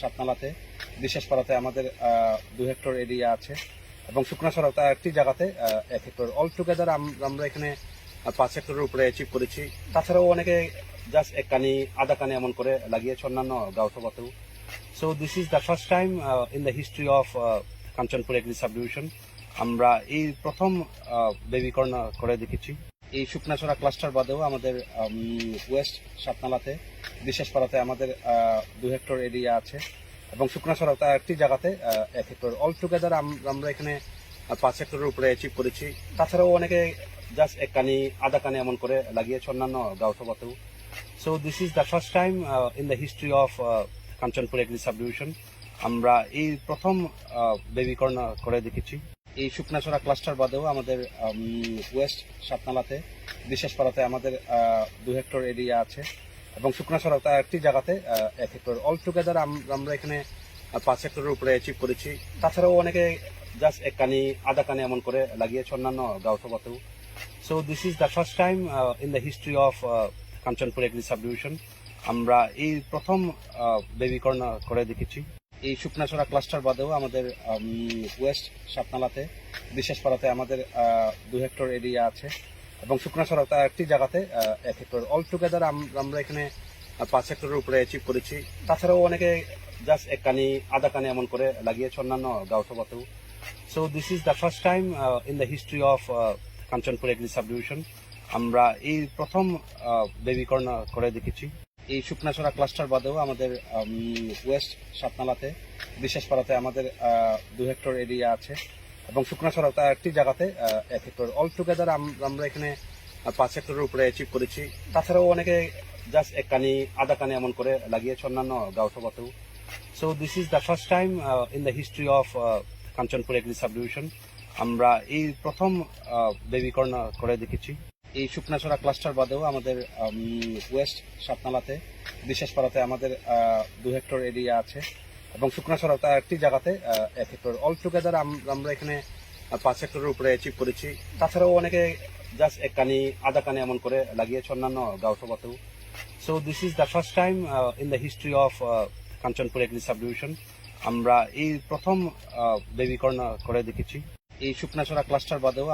সাতনালাতে বিশেষ পাড়াতে আমাদের দু হেক্টর এরিয়া আছে। এবং শুকনাছড়া তার একটি জায়গাতে এক হেক্টর অল টুগেদার আমরা এখানে পাঁচ হেক্টরের উপরে অ্যাচিভ করেছি। তাছাড়াও অনেকে জাস্ট এক কানি, আধা কানি এমন করে লাগিয়েছে অন্যান্য গাঁওসভাতেও so this is the first time in the history of Kanchanpur agri sub division আমরা এই প্রথম বেবিকরণ করে দেখেছি। এই শুকনাছড়া ক্লাস্টার বাদেও আমাদের ওয়েস্ট সাতনালাতে বিশেষ পাড়াতে আমাদের দু হেক্টর এরিয়া আছে। এবং শুকনাছড়া তার একটি জায়গাতে এক হেক্টর অল টুগেদার আমরা এখানে পাঁচ হেক্টরের উপরে অ্যাচিভ করেছি। তাছাড়াও অনেকে জাস্ট এক কানি, আধা কানি এমন করে লাগিয়েছে অন্যান্য গাঁওসভাতেও so this is the first time in the history of Kanchanpur agri sub division আমরা এই প্রথম বেবিকরণ করে দেখেছি। এই শুকনাছড়া ক্লাস্টার বাদেও আমাদের ওয়েস্ট সাতনালাতে বিশেষ পাড়াতে আমাদের দু হেক্টর এরিয়া আছে। এবং শুকনাছড়া তার একটি জায়গাতে এক হেক্টর অল টুগেদার আমরা এখানে পাঁচ হেক্টরের উপরে অ্যাচিভ করেছি। তাছাড়াও অনেকে জাস্ট এক কানি, আধা কানি এমন করে লাগিয়েছে অন্যান্য গাঁওসভাতেও so this is the first time in the history of Kanchanpur agri sub division আমরা এই প্রথম বেবিকরণ করে দেখেছি। এই শুকনাছড়া ক্লাস্টার বাদেও আমাদের ওয়েস্ট সাতনালাতে বিশেষ পাড়াতে আমাদের দু হেক্টর এরিয়া আছে। এবং শুকনাছড়া তার একটি জায়গাতে এক হেক্টর অল টুগেদার আমরা এখানে পাঁচ হেক্টরের উপরে অ্যাচিভ করেছি। তাছাড়াও অনেকে জাস্ট এক কানি, আধা কানি এমন করে লাগিয়েছে অন্যান্য গাঁওসভাতেও so this is the first time in the history of Kanchanpur agri sub division আমরা এই প্রথম বেবিকরণ করে দেখেছি। এই শুকনাছড়া ক্লাস্টার বাদেও আমাদের ওয়েস্ট সাতনালাতে বিশেষ পাড়াতে আমাদের দু হেক্টর এরিয়া আছে। এবং শুকনাছড়া তার একটি জায়গাতে এক হেক্টর অল টুগেদার আমরা এখানে পাঁচ হেক্টরের উপরে অ্যাচিভ করেছি। তাছাড়াও অনেকে জাস্ট এক কানি, আধা কানি এমন করে লাগিয়েছে অন্যান্য গাঁওসভাতেও so this is the first time in the history of Kanchanpur agri sub division আমরা এই প্রথম বেবিকরণ করে দেখেছি। এই শুকনাছড়া ক্লাস্টার বাদেও আমাদের ওয়েস্ট সাতনালাতে বিশেষ পাড়াতে আমাদের দু হেক্টর এরিয়া আছে। এবং শুকনাছড়া তার একটি জায়গাতে এক হেক্টর অল টুগেদার আমরা এখানে পাঁচ হেক্টরের উপরে অ্যাচিভ করেছি। তাছাড়াও অনেকে জাস্ট এক কানি, আধা কানি এমন করে লাগিয়েছে অন্যান্য গাঁওসভাতেও so this is the first time in the history of Kanchanpur agri sub division আমরা এই প্রথম বেবিকরণ করে দেখেছি। এই শুকনাছড়া ক্লাস্টার বাদেও